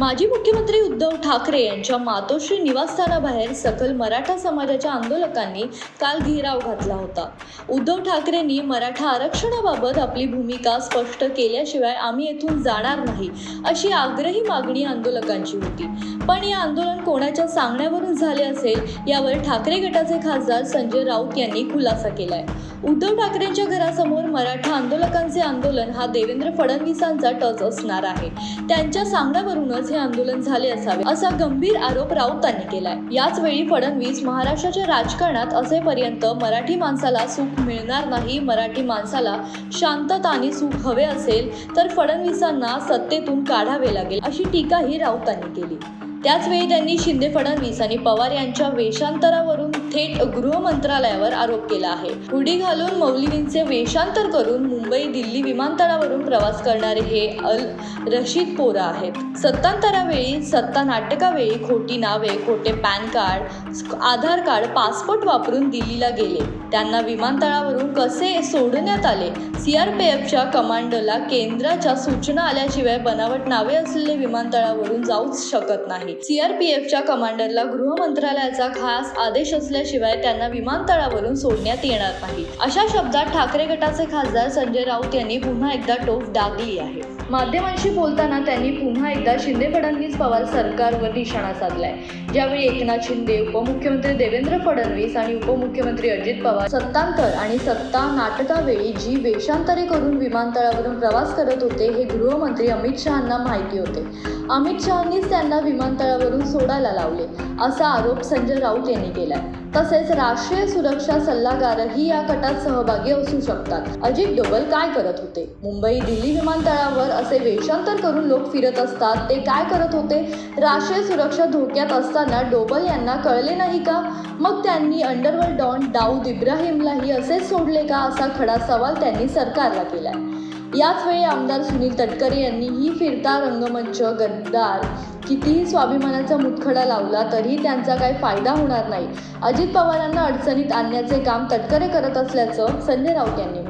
माजी मुख्यमंत्री उद्धव ठाकरे यांच्या मातोश्री निवासस्थानाबाहेर सकल मराठा समाजाच्या आंदोलकांनी काल घेराव घातला होता. उद्धव ठाकरेंनी मराठा आरक्षणाबाबत आपली भूमिका स्पष्ट केल्याशिवाय आम्ही येथून जाणार नाही अशी आग्रही मागणी आंदोलकांची होती. पण हे आंदोलन कोणाच्या सांगण्यावरून झाले असेल यावर ठाकरे गटाचे खासदार संजय राऊत यांनी खुलासा केलाय. उद्धव ठाकरेंच्या घरासमोर मराठा आंदोलकांचे आंदोलन हा देवेंद्र फडणवीसांचा टच असणार आहे. त्यांच्या सांगण्यावरूनच हे आंदोलन झाले असावे असा गंभीर आरोप राऊतांनी केलाय. याच वेळी फडणवीस महाराष्ट्राच्या राजकारणात असेपर्यंत मराठी माणसाला सुख मिळणार नाही मराठी माणसाला शांतता आणि सुख हवे असेल तर फडणवीसांना सत्तेतून काढावे लागेल अशी टीकाही राऊतांनी केली. त्याचवेळी त्यांनी शिंदे फडणवीस आणि पवार यांच्या वेषांतरावरून थेट गृह मंत्रालयावर आरोप केला आहे. हुडी घालून मौलवींचे वेषांतर करून मुंबई दिल्ली विमानतळावरून प्रवास करणारे हे अल रशीद पोरा आहेत. सत्तांतरावेळी सत्ता नाटकावेळी खोटी नावे खोटे PAN card Aadhaar card passport वापरून दिल्लीला गेले. त्यांना विमानतळावरून कसे सोडण्यात आले? सीआरपीएफच्या कमांडरला केंद्राच्या सूचना आल्याशिवाय बनावट नावे असलेले विमानतळावरून जाऊच शकत नाही. सीआरपीएफच्या कमांडरला गृह मंत्रालयाचा खास आदेश असल्याशिवाय त्यांना विमानतळावरून सोडण्यात येणार नाही. अशा शब्दात ठाकरे गटाचे खासदार संजय राऊत यांनी पुन्हा एकदा टोप डागली आहे. माध्यमांशी बोलताना त्यांनी पुन्हा एकदा शिंदे फडणवीस पवार सरकारवर निशाणा साधलाय. ज्यावेळी एकनाथ शिंदे उपमुख्यमंत्री देवेंद्र फडणवीस आणि उपमुख्यमंत्री अजित पवार सत्तांतर आणि सत्ता नाटकावेळी जी वेषांतरे करून विमानतळावरून प्रवास करत होते हे गृहमंत्री अमित शहांना माहिती होते. अमित शहांनीच त्यांना विमानतळावरून सोडायला लावले असा आरोप संजय राऊत यांनी केलाय. तसेच राष्ट्रीय सुरक्षा सल्लागारही या कटात सहभागी असू शकतात. अजित डोबल काय करत होते? मुंबई दिल्ली विमानतळावर असे वेषांतर करून लोक फिरत असतात ते काय करत होते? राष्ट्रीय सुरक्षा धोक्यात असताना डोबल यांना कळले नाही का? मग त्यांनी अंडरवर्ल्ड डॉन दाऊद इब्राहिमलाही असेच सोडले का? असा खडा सवाल त्यांनी सरकारला केलाय. याच वेळी आमदार सुनील तटकरे यांनी ही फिरता रंगमंच गद्दार कितीही स्वाभिमानाचा मुतखडा लावला तरीही त्यांचा काही फायदा होणार नाही. अजित पवारांना अडचणीत आणण्याचे काम तटकरे करत असल्याचं संजय राऊत यांनी